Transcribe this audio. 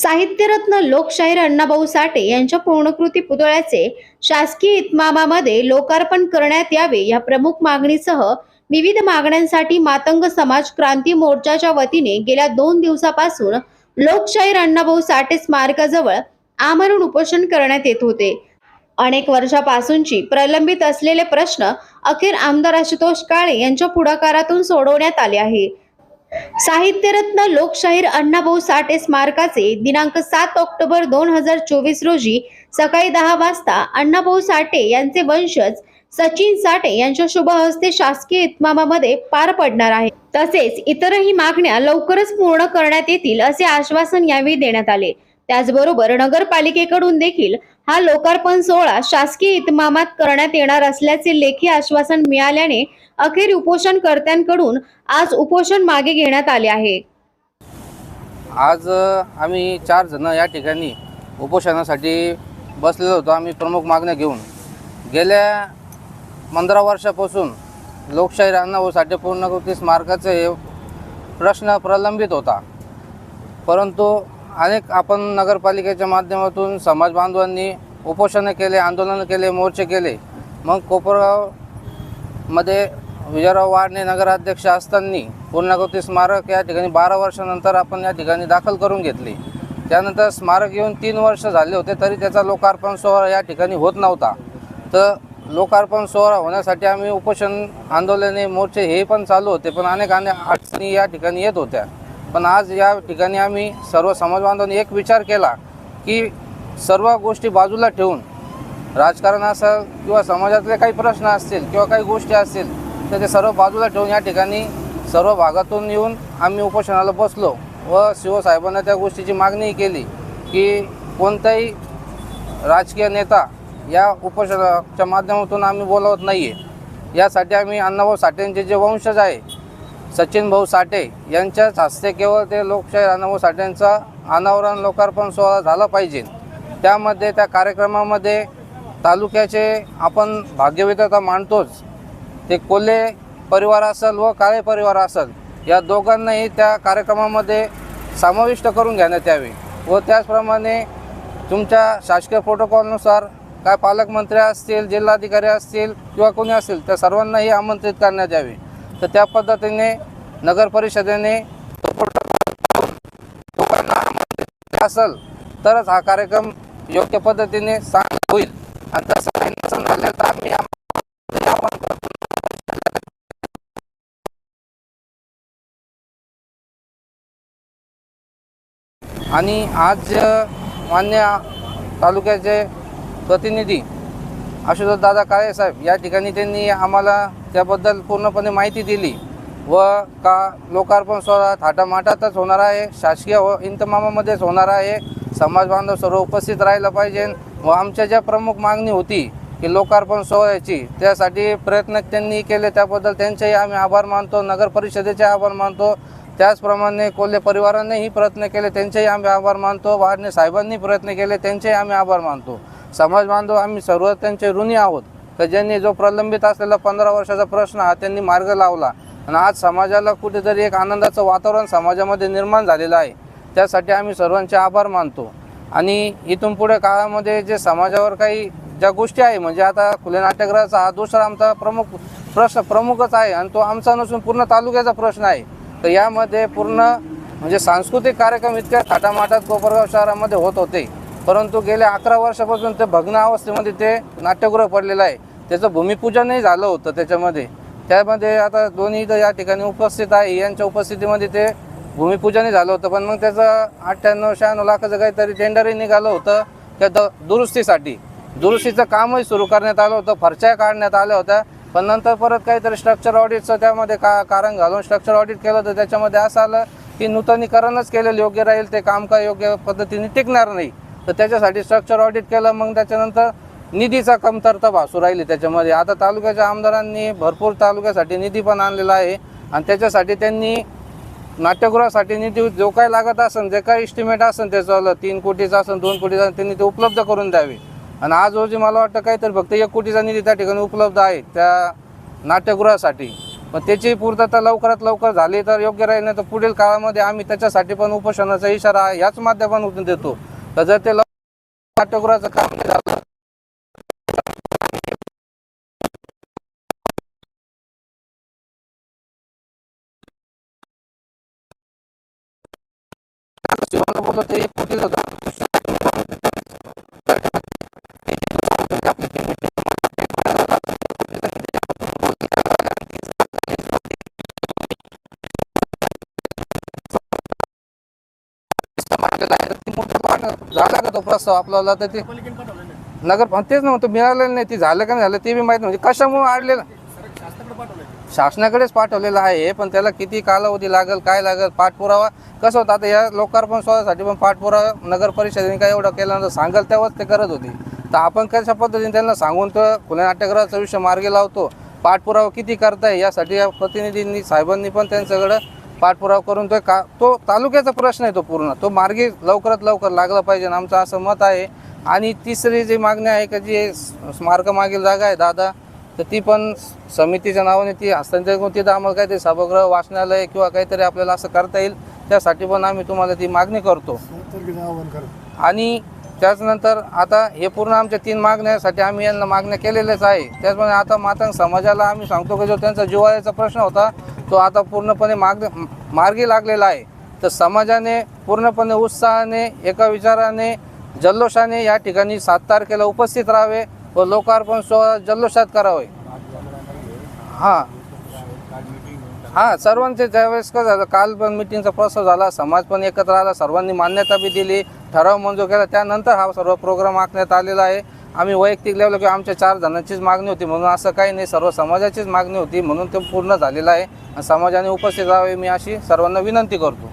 साहित्यरत्न लोकशाहीर अण्णाभाऊ साठे यांच्या पूर्णकृती पुतळ्याचे शासकीय इतमामामध्ये लोकार्पण करण्यात यावे या प्रमुख मागणीसह विविध मागण्यांसाठी मातंग समाज क्रांती मोर्चाच्या वतीने गेल्या दोन दिवसापासून लोकशाहीर अण्णाभाऊ साठे स्मारकाजवळ आमरण उपोषण करण्यात येत होते. अनेक वर्षापासूनची प्रलंबित असलेले प्रश्न अखेर आमदार आशुतोष काळे यांच्या पुढाकारातून सोडवण्यात आले आहे. साहित्यरत्न लोकशाहीर अण्णाभाऊ साठे स्मारकाचे दिनांक सात ऑक्टोबर दोन हजार चोवीस रोजी सकाळी दहा वाजता अण्णाभाऊ साठे यांचे वंशज सचिन साठे यांच्या शुभ हस्ते शासकीय इतमामामध्ये पार पडणार आहे. तसेच इतरही मागण्या लवकरच पूर्ण करण्यात येतील असे आश्वासन यावेळी देण्यात आले. त्याचबरोबर नगरपालिकेकडून देखील हा लोकार्पण सोहळा शासकीय इतमामात करण्यात येणार असल्याचे लेखी आश्वासन मिळाल्याने अखेर उपोषणकर्त्यांकडून आज उपोषण मागे घेण्यात आले आहे. आज आम्ही चार जण या ठिकाणी उपोषणासाठी बसलेलो होतो. आम्ही प्रमुख मागण्या घेऊन. गेल्या पंधरा वर्षापासून लोकशाही व साठे पूर्णकृती स्मारकाचे प्रश्न प्रलंबित होता. परंतु अनेक आपण नगरपालिकेच्या माध्यमातून समाज बांधवांनी उपोषणं केले आंदोलनं केले मोर्चे केले. मग कोपरगावमध्ये विजयराव वाडणे नगराध्यक्ष असताना पूर्णाकृती स्मारक या ठिकाणी बारा वर्षानंतर आपण या ठिकाणी दाखल करून घेतली. त्यानंतर स्मारक येऊन तीन वर्ष झाले होते तरी त्याचा लोकार्पण सोहळा या ठिकाणी होत नव्हता. तर लोकार्पण सोहळा होण्यासाठी आम्ही उपोषण आंदोलने मोर्चे हे पण चालू होते पण अनेक अनेक अडचणी या ठिकाणी येत होत्या. पण आज या ठिकाणी आम्ही सर्व समाज बांधवांनी एक विचार केला की सर्व गोष्टी बाजूला ठेवून राजकारण असेल किंवा समाजातले काही प्रश्न असतील किंवा काही गोष्टी असतील तर ते सर्व बाजूला ठेवून या ठिकाणी सर्व भागातून येऊन आम्ही उपोषणाला बसलो व शिवसाहेबांना त्या गोष्टीची मागणी केली की कोणताही राजकीय नेता या उपोषणाच्या माध्यमातून आम्ही बोलावत नाही आहे यासाठी आम्ही अण्णाभाऊ साठेंचे जे वंशज आहे सचिन भाऊ साठे यांच्याच हस्ते केवळ ते लोकशाही राणाभाऊ साठेंचा अनावरण लोकार्पण सोहळा झाला पाहिजे. त्यामध्ये त्या कार्यक्रमामध्ये तालुक्याचे आपण भाग्यविधता मानतोच. ते कोल्हे परिवार असेल व काळे परिवार असेल या दोघांनाही त्या कार्यक्रमामध्ये समाविष्ट करून घेण्यात यावे व त्याचप्रमाणे तुमच्या शासकीय प्रोटोकॉलनुसार काय पालकमंत्री असतील जिल्हाधिकारी असतील किंवा कोणी असतील त्या सर्वांनाही आमंत्रित करण्यात यावे. तर त्या पद्धतीने नगर परिषदेने लोकांना असेल तरच हा कार्यक्रम योग्य पद्धतीने सांग होईल. आणि तसं नसेल झालं तर आम्ही आणि आज मान्य तालुक्याचे प्रतिनिधी आशुतोष दादा काळे साहेब या ठिकाणी त्यांनी आम्हाला त्याबद्दल पूर्णपणे माहिती दिली व का लोकार्पण सोहळा थाटामाटातच होणार आहे शासकीय व इंतमामामध्येच होणार आहे समाज बांधव सर्व उपस्थित राहिलं पाहिजे व आमच्या ज्या प्रमुख मागणी होती की लोकार्पण सोहळ्याची त्यासाठी प्रयत्न त्यांनी केले त्याबद्दल त्यांचेही आम्ही आभार मानतो नगर परिषदेचे आभार मानतो. त्याचप्रमाणे कोल्हे परिवारानेही प्रयत्न केले त्यांचेही आम्ही आभार मानतो वाडणे साहेबांनी प्रयत्न केले त्यांचेही आम्ही आभार मानतो. समाज बांधव आम्ही सर्व त्यांचे ऋणी आहोत. तर ज्यांनी जो प्रलंबित असलेला पंधरा वर्षाचा प्रश्न हा त्यांनी मार्ग लावला. आणि आज समाजाला कुठेतरी एक आनंदाचं वातावरण समाजामध्ये निर्माण झालेलं आहे. त्यासाठी आम्ही सर्वांचे आभार मानतो. आणि इथून पुढे काळामध्ये जे समाजावर काही ज्या गोष्टी आहे म्हणजे आता खुले नाट्यगृहाचा हा दुसरा आमचा प्रमुख प्रश्न प्रमुखच आहे आणि तो आमचा नसून पूर्ण तालुक्याचा प्रश्न आहे. तर यामध्ये पूर्ण म्हणजे सांस्कृतिक कार्यक्रम इतक्या थाटामाटात कोपरगाव शहरामध्ये होत होते. परंतु गेल्या अकरा वर्षापासून ते भग्न अवस्थेमध्ये ते नाट्यगृह पडलेलं आहे. त्याचं भूमिपूजनही झालं होतं त्याच्यामध्ये. त्यामध्ये आता दोन्ही तर या ठिकाणी उपस्थित आहे. यांच्या उपस्थितीमध्ये ते भूमिपूजनही झालं होतं. पण मग त्याचं अठ्ठ्याण्णव शहाण्णव लाखाचं काहीतरी टेंडरही निघालं होतं. त्या द दुरुस्तीसाठी. दुरुस्तीचं कामही सुरू करण्यात आलं होतं. फरच्या काढण्यात आल्या होत्या. पण नंतर परत काहीतरी स्ट्रक्चर ऑडिटचं त्यामध्ये का कारण घालून स्ट्रक्चर ऑडिट केलं तर त्याच्यामध्ये असं आलं की नूतनीकरणच केलेलं योग्य राहील. ते काम काय योग्य पद्धतीने टिकणार नाही. तर त्याच्यासाठी स्ट्रक्चर ऑडिट केलं मग त्याच्यानंतर निधीचा कमतरता भासू राहिली त्याच्यामध्ये. आता तालुक्याच्या आमदारांनी भरपूर तालुक्यासाठी निधी पण आणलेला आहे आणि त्याच्यासाठी त्यांनी नाट्यगृहासाठी निधी जो काही लागत असेल जे काही इस्टिमेट असेल त्याचं तीन कोटीचा असेल दोन कोटीचा त्यांनी ते उपलब्ध करून द्यावे. आणि आज रोजी मला वाटतं काहीतरी फक्त एक कोटीचा निधी त्या ठिकाणी उपलब्ध आहे त्या नाट्यगृहासाठी. पण त्याची पूर्तता लवकरात लवकर झाली तर योग्य राहील नाही तर पुढील काळामध्ये आम्ही त्याच्यासाठी पण उपोषणाचा इशारा ह्याच माध्यमातून देतो. तर जर ते लवकर काम नाही झालं शिवाला बोलतो ते एक कोटीच होतं का तो प्रस्ताव आपल्याला तर ते नगर पण तेच नव्हतं मिळालेलं नाही. ती झालं का नाही झालं ते बी माहीत नाही. म्हणजे कशामुळे आडलेलं शासनाकडेच पाठवलेलं आहे पण त्याला किती कालावधी लागेल काय लागेल पाठपुरावा कसं होतं? आता या लोकार्पण सोहळ्यासाठी पण पाठपुरावा नगर परिषदेने काय एवढं केलं नव्हतं सांगाल तेव्हाच ते करत होती. तर आपण कशा पद्धतीने त्यांना सांगून तर खुल्या नाट्यगृहाचा विषय मार्गी लावतो? पाठपुरावा किती करताय? यासाठी या प्रतिनिधींनी साहेबांनी पण त्यांच्याकडं पाठपुरावा करून तो का तो तालुक्याचा प्रश्न आहे तो पूर्ण. तो मार्गी लवकरात लवकर लागला पाहिजे आमचं असं मत आहे. आणि तिसरी जी मागणी आहे का जी स्मारक मागील जागा आहे दादा तर ती पण समितीच्या नावाने ती हस्तांतरित करून तिथं आम्हाला काहीतरी सभागृह वाचनालय किंवा काहीतरी आपल्याला असं करता येईल. त्यासाठी पण आम्ही तुम्हाला ती मागणी करतो. आणि त्याचनंतर आता हे पूर्ण आमच्या तीन मागण्यासाठी आम्ही यांना मागण्या केलेल्याच आहे. त्याचप्रमाणे आता मातंग समाजाला आम्ही सांगतो की जो त्यांचा जिवाळ्याचा प्रश्न होता तो आता पूर्णपणे माग मार्गी लागलेला आहे. तर समाजाने पूर्णपणे उत्साहाने एका विचाराने जल्लोषाने या ठिकाणी सात तारखेला उपस्थित राहावे व लोकार्पण सोहळा जल्लोषात करावे. हां. हां सर्वांचे त्यावेळेस कसं झालं काल पण मिटिंगचा प्रस्ताव झाला समाज पण एकत्र आला सर्वांनी मान्यता बी दिली ठराव मंजूर केला. त्यानंतर हा सर्व प्रोग्राम आखण्यात आलेला आहे. आम्ही वैयक्तिक लेवल किंवा आमच्या चार जणांचीच मागणी होती. म्हणून असं काही नाही. सर्व समाजाचीच मागणी होती. म्हणून ते पूर्ण झालेलं आहे. आणि समाजाने उपस्थित राहावे मी अशी सर्वांना विनंती करतो.